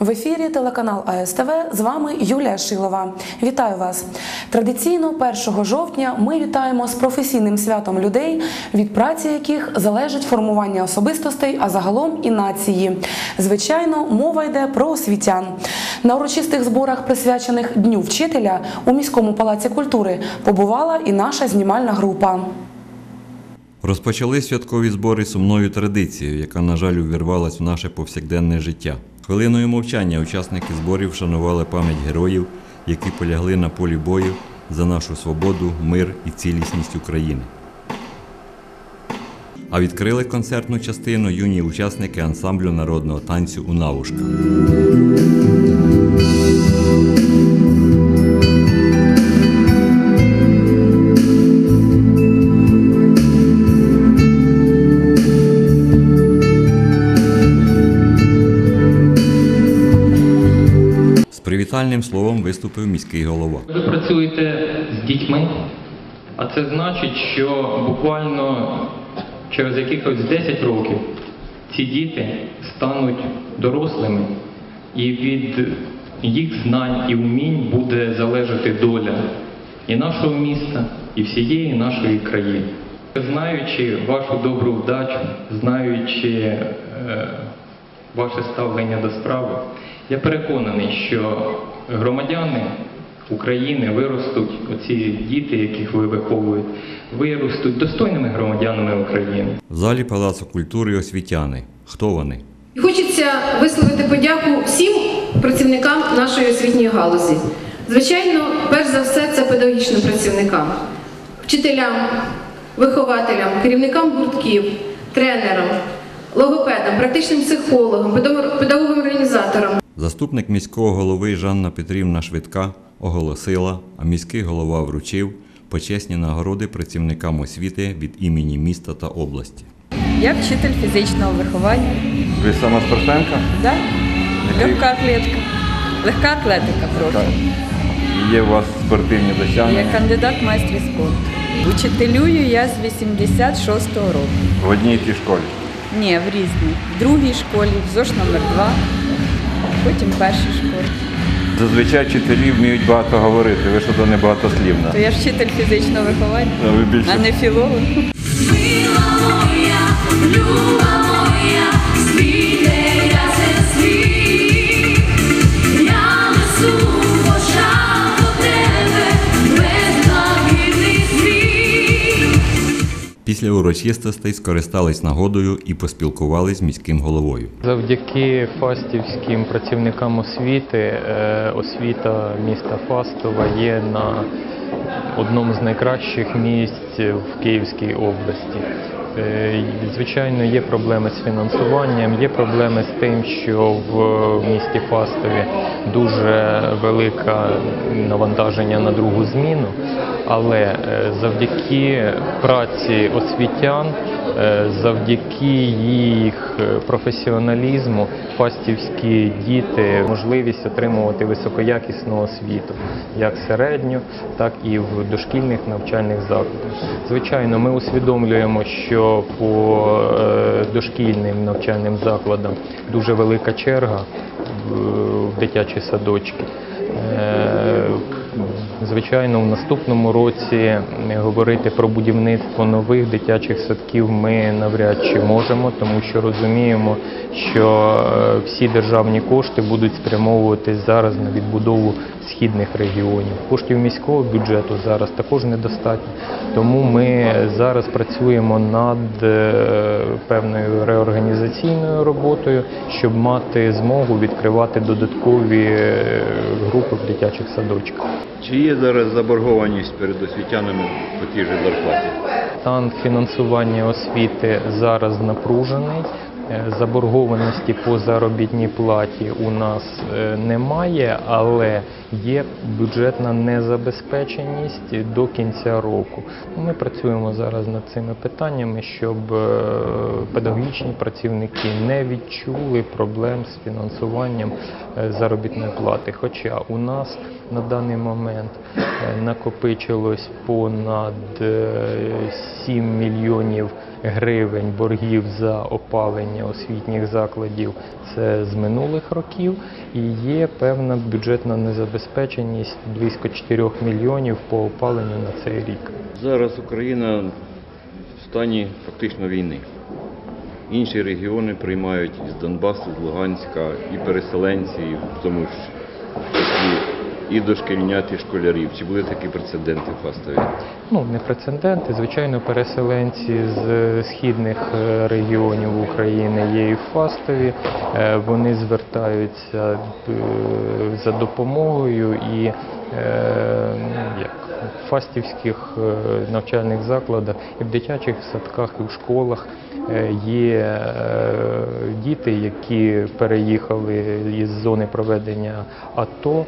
В ефірі телеканал АСТВ з вами Юлія Шилова. Вітаю вас! Традиційно 1 жовтня ми вітаємо з професійним святом людей, від праці яких залежить формування особистостей, а загалом і нації. Звичайно, мова йде про освітян. На урочистих зборах, присвячених Дню вчителя у міському палаці культури, побувала і наша знімальна група. Розпочали святкові збори сумною традицією, яка, на жаль, увірвалась в наше повсякденне життя. Хвилиною мовчання учасники зборів вшанували пам'ять героїв, які полягли на полі бою за нашу свободу, мир і цілісність України. А відкрили концертну частину юні учасники ансамблю народного танцю у Навушка. Привітальним словом виступив міський голова. Ви працюєте з дітьми, а це значить, що буквально через якихось 10 років ці діти стануть дорослими, і від їх знань і вмінь буде залежати доля і нашого міста, і всієї нашої країни. Знаючи вашу добру вдачу, знаючи е, ваше ставлення до справи, я переконаний, що громадяни України виростуть, оці діти, яких ви виховуєте, виростуть достойними громадянами України. В залі Палацу культури освітяни. Хто вони? Хочеться висловити подяку всім працівникам нашої освітньої галузі. Звичайно, перш за все, це педагогічним працівникам, вчителям, вихователям, керівникам гуртків, тренерам, логопедам, практичним психологам, педагогам-організаторам. Заступник міського голови Жанна Петрівна Швидка оголосила, а міський голова вручив почесні нагороди працівникам освіти від імені міста та області. Я вчитель фізичного виховання. Ви сама спортсменка? Да? Легка атлетка. Легка атлетика прошу. Є у вас спортивні досягнення? Я кандидат майстрів спорту. Учителюю я з 86-го року. в одній і тій школі. Ні, в різній. В другій школі, в ЗОШ номер 2 потім в першій школі. Зазвичай вчителі вміють багато говорити. Ви що то не багатослівна. То я ж вчитель фізичного виховання, А ви більше а не філолог. Мила моя, люба моя, світе це світ, Після урочистостей скористались нагодою і поспілкувались з міським головою. Завдяки фастівським працівникам освіти, е, освіта міста Фастова є на одному з найкращих місць в Київській області. Е, Звичайно, є проблеми з фінансуванням, є проблеми з тим, що в місті Фастові дуже велике навантаження на другу зміну, але е, завдяки праці освітян, е, завдяки їх професіоналізму, фастівські діти можливість отримувати високоякісну освіту, як середню, так і в дошкільних навчальних закладах. Звичайно, ми усвідомлюємо, що по е, дошкільним навчальним закладам дуже велика черга в в дитячі садочки. Е, Звичайно, в наступному році е, говорити про будівництво нових дитячих садків ми навряд чи можемо, тому що розуміємо, що е, всі державні кошти будуть спрямовуватись зараз на відбудову східних регіонів. Коштів міського бюджету зараз також недостатньо. Тому ми зараз працюємо над е, певною реорганізаційною роботою, щоб мати змогу відкривати додаткові е, групи в дитячих садочках. Чи є зараз заборгованість перед освітянами по тій же зарплаті? Стан фінансування освіти зараз напружений. Е, Заборгованості по заробітній платі у нас е, немає, але є бюджетна незабезпеченість до кінця року. Ми працюємо зараз над цими питаннями, щоб е, педагогічні працівники не відчули проблем з фінансуванням заробітної плати. Хоча у нас на даний момент накопичилось понад е, 7 мільйонів гривень боргів за опалення освітніх закладів. Це з минулих років, і є певна бюджетна незабезпеченість близько 4 мільйонів по опаленню на цей рік. Зараз Україна в стані фактично війни. Інші регіони приймають із Донбасу, з Луганська і переселенці, тому ж і дошкільнят, і школярів. Чи були такі прецеденти в Фастові? Ну, не прецеденти. Звичайно, переселенці з східних е, регіонів України є і в Фастові. Е, Вони звертаються е, за допомогою і як фастівських навчальних закладах, і в дитячих садках, і в школах є діти, які переїхали із зони проведення АТО.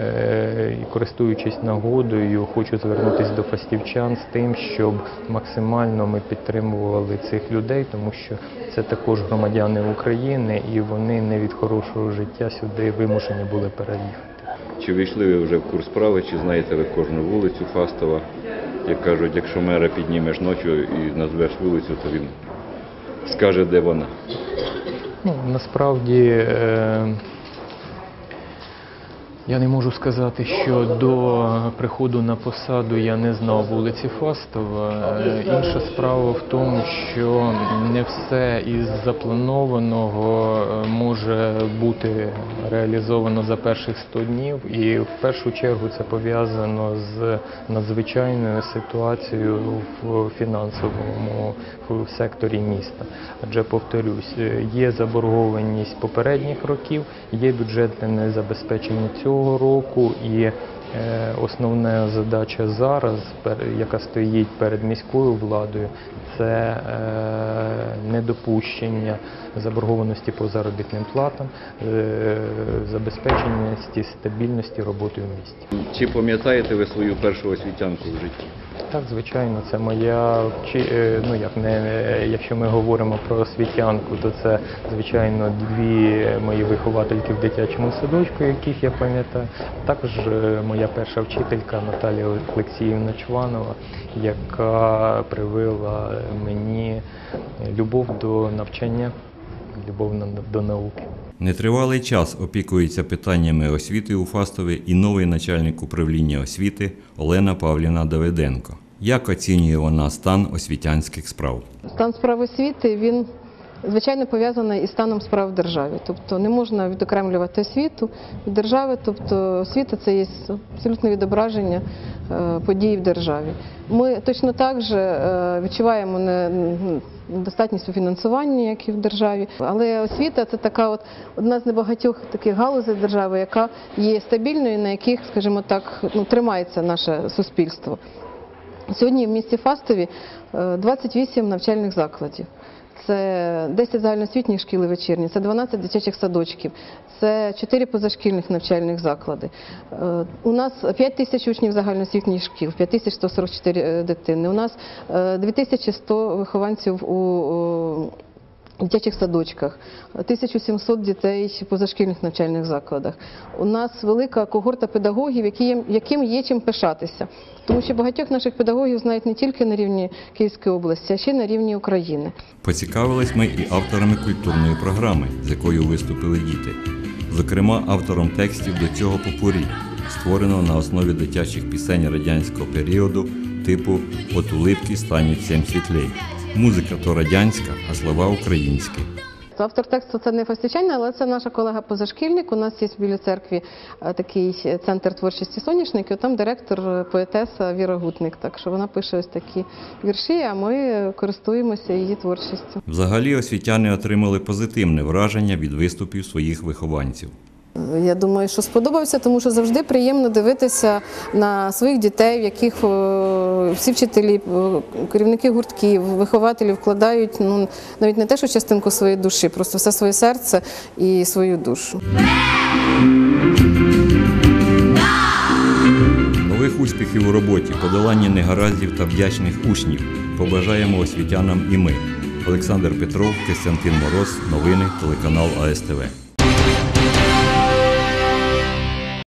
Е, І користуючись нагодою, хочу звернутися до фастівчан з тим, щоб максимально ми підтримували цих людей, тому що це також громадяни України, і вони не від хорошого життя сюди вимушені були переїхати. Чи війшли ви вже в курс справи, чи знаєте ви кожну вулицю Фастова? Як кажуть, якщо мера піднімеш ночі і назвеш вулицю, то він скаже, де вона. Ну, насправді е, я не можу сказати, що до приходу на посаду я не знав вулиці Фастова. Інша справа в тому, що не все із запланованого е, може бути реалізовано за перших 100 днів, і в першу чергу це пов'язано з надзвичайною ситуацією в фінансовому секторі міста. Адже повторюсь, е, є заборгованість попередніх років, є бюджетне незабезпечення цього року і основна задача зараз, яка стоїть перед міською владою, це е, недопущення заборгованості по заробітним платам, е, забезпеченості стабільності роботи в місті. Чи пам'ятаєте ви свою першу освітянку в житті? Так, звичайно, це моя е, ну як не е, якщо ми говоримо про освітянку, то це звичайно дві мої виховательки в дитячому садочку, яких я пам'ятаю. Також е, моя перша вчителька Наталія Олексіївна Чванова, яка привила мені любов до навчання, любов на- до науки. Нетривалий час опікується питаннями освіти у Фастові і новий начальник управління освіти Олена Павлівна Давиденко. Як оцінює вона стан освітянських справ? Стан справ освіти він звичайно пов'язаний із станом справ в державі. Тобто не можна відокремлювати освіту від держави, тобто освіта це є абсолютне відображення е, подій в державі. Ми точно так же е, відчуваємо недостатність у фінансуванні, як і в державі, але освіта це така от одна з небагатьох таких галузей держави, яка є стабільною, на яких, скажімо так, ну, тримається наше суспільство. Сьогодні в місті Фастові е, 28 навчальних закладів. Це 10 загальноосвітніх шкіл і вечірні, це 12 дитячих садочків, це 4 позашкільних навчальних заклади. Е, У нас 5 тисяч учнів загальноосвітніх шкіл, 5144 е, дитини. У нас е, 2100 вихованців у о, дитячих садочках, 1700 дітей в позашкільних навчальних закладах. У нас велика когорта педагогів, які є- яким є чим пишатися. Тому що багатьох наших педагогів знають не тільки на рівні Київської області, а ще й на рівні України. Поцікавились ми і авторами культурної програми, з якою виступили діти. Зокрема, автором текстів до цього попурі, створеного на основі дитячих пісень радянського періоду, типу От улипки стануть всім світлей. Музика то радянська, а слова українські. Автор тексту це не фастівчанин, але це наша колега позашкільник. У нас є в Білій церкві е, такий центр творчості соняшників. Там директор е, поетеса Віра Гутник. Так що вона пише ось такі вірші, а ми користуємося її творчістю. Взагалі освітяни отримали позитивне враження від виступів своїх вихованців. Я думаю, що сподобався, тому що завжди приємно дивитися на своїх дітей, в яких е, всі вчителі, е, керівники гуртків, вихователі вкладають ну навіть не те, що частинку своєї душі, просто все своє серце і свою душу. На Всіх успіхів у роботі, подолання негараздів та вдячних учнів побажаємо освітянам і ми. Олександр Петров, Костянтин Мороз, новини, телеканал АСТВ.